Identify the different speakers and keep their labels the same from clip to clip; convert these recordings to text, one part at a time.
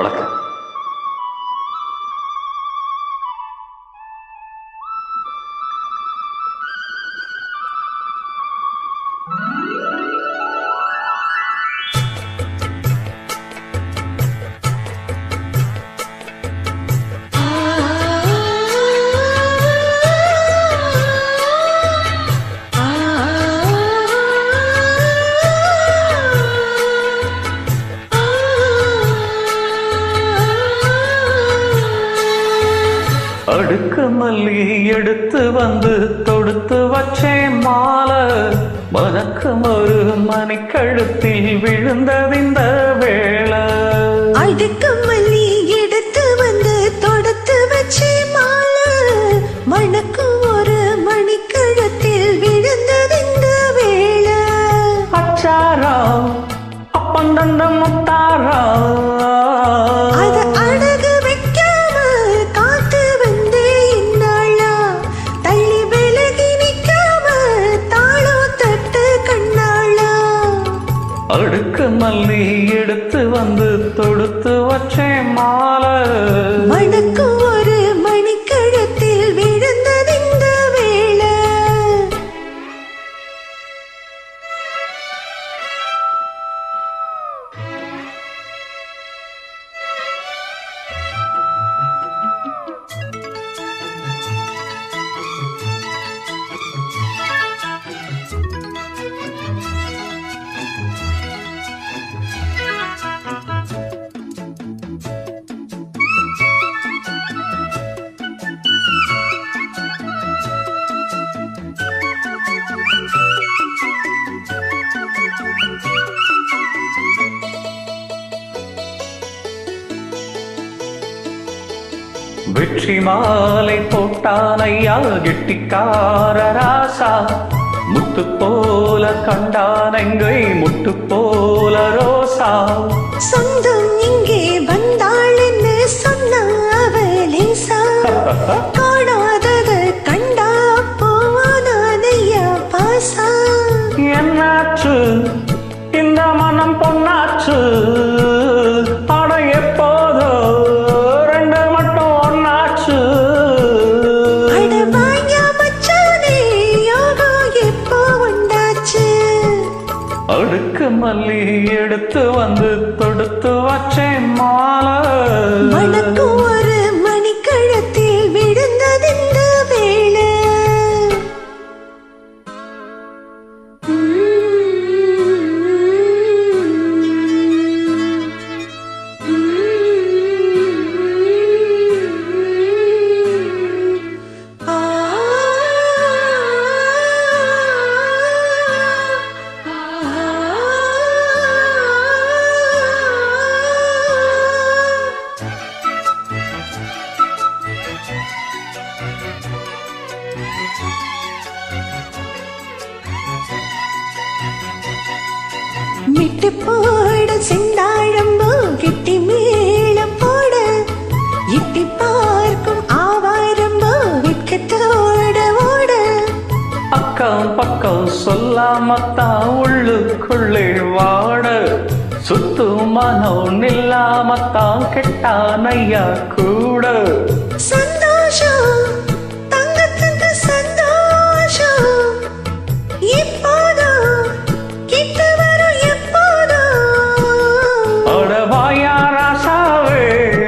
Speaker 1: வணக்கம் அடுக்கு மல்லி எடுத்து வந்து தொடுத்து வச்சேன் மாலை. வணக்கம் ஒரு மணிக்கழுத்தில் விழுந்ததிந்த வேளை.
Speaker 2: அடுக்கு மல்லி
Speaker 1: அடுக்கு எடுத்து வந்து தொடுத்து வச்சேன் மாலை. வெற்றி மாலை போட்டான் ஐயா கெட்டிக்கார ராசா முத்து போல கண்டான் எங்கை முட்டு போல ரோசா.
Speaker 2: சொந்தம் இங்கே வந்தாள்னு சொன்ன அவளேசா காணாதது கண்டா போவானையா பாசா.
Speaker 1: என்னாச்சு? இந்த மனம் பொன்னாச்சு? மல்லி எடுத்து வந்து தொடுத்து வச்சேன் மாலை.
Speaker 2: மிட்டு போட செந்தாழம்போ கிட்டி மேளம் போட இட்டி பார்க்கும் ஆவாரம்போ வெட்கத்தோட ஓட.
Speaker 1: அக்கம் பக்கம் சொல்லாமத்தான் உள்ளுக்குள்ளே வாட சுத்து மனம் நில்லாமத்தான் கெட்டானையா கூட.
Speaker 2: சந்தோஷம்
Speaker 1: 沙儿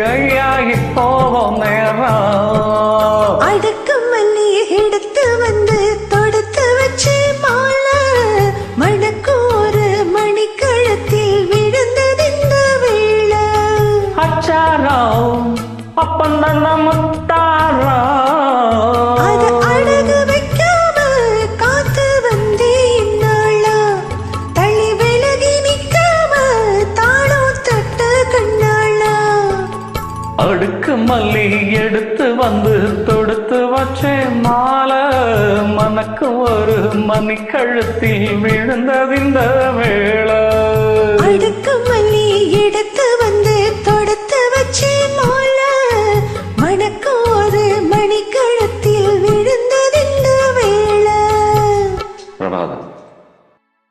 Speaker 2: மனசுக்கு மல்லி எடுத்து வந்து தொடுத்து
Speaker 1: வச்சேன் மாலை. மனக்கு ஒரு மணி கழுத்தில் விழுந்ததிந்த வேளை.
Speaker 2: எடுத்து